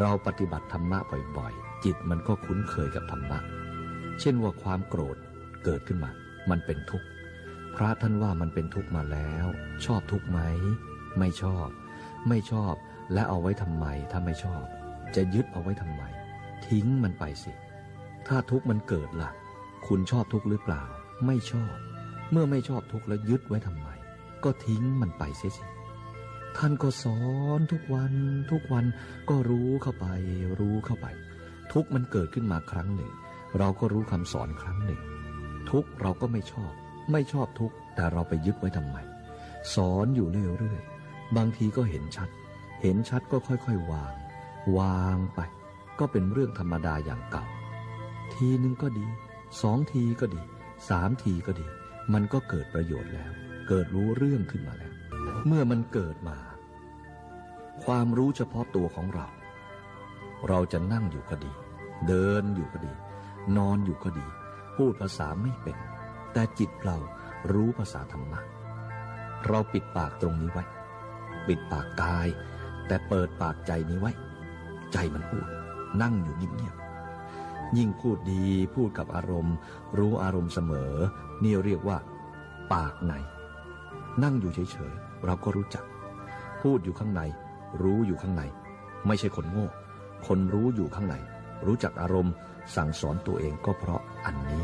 เราปฏิบัติธรรมะบ่อยๆ จิตมันก็คุ้นเคยกับธรรมะ เช่นว่าความโกรธเกิดขึ้นมา มันเป็นทุกข์ พระท่านว่ามันเป็นทุกข์มาแล้ว ชอบทุกข์ไหม ไม่ชอบ ไม่ชอบ และเอาไว้ทำไม ถ้าไม่ชอบ จะยึดเอาไว้ทำไม ทิ้งมันไปสิ ถ้าทุกข์มันเกิดล่ะ คุณชอบทุกข์หรือเปล่า ไม่ชอบ เมื่อไม่ชอบทุกข์แล้วยึดไว้ทำไม ก็ทิ้งมันไปเสียสิ ท่านก็สอนทุกวันทุกวันก็รู้เข้าไป รู้เข้าไป ทุกมันเกิดขึ้นมาครั้งหนึ่ง เราก็รู้คำสอนครั้งหนึ่ง ทุกเราก็ไม่ชอบ ไม่ชอบทุกแต่เราไปยึดไว้ทำไมสอนอยู่เรื่อยๆบางทีก็เห็นชัด เห็นชัดก็ค่อยๆวาง วางไป ก็เป็นเรื่องธรรมดาอย่างเก่า ทีนึงก็ดีสองทีก็ดีสามทีก็ดี มันก็เกิดประโยชน์แล้ว เกิดรู้เรื่องขึ้นมาแล้ว เมื่อมันเกิดมา ความรู้เฉพาะตัวของเรา เราจะนั่งอยู่ก็ดี เดินอยู่ก็ดี นอนอยู่ก็ดี พูดภาษาไม่เป็น แต่จิตเรารู้ภาษาธรรมะ เราปิดปากตรงนี้ไว้ ปิดปากกาย แต่เปิดปากใจนี้ไว้ ใจมันพูด นั่งอยู่เงียบๆยิ่งพูดดีพูดกับอารมณ์ รู้อารมณ์เสมอ นี่เรียกว่า ปากใน นั่งอยู่เฉยๆเราก็รู้จัก พูดอยู่ข้างใน รู้อยู่ข้างใน ไม่ใช่คนโง่ คนรู้อยู่ข้างใน รู้จักอารมณ์ สั่งสอนตัวเองก็เพราะอันนี้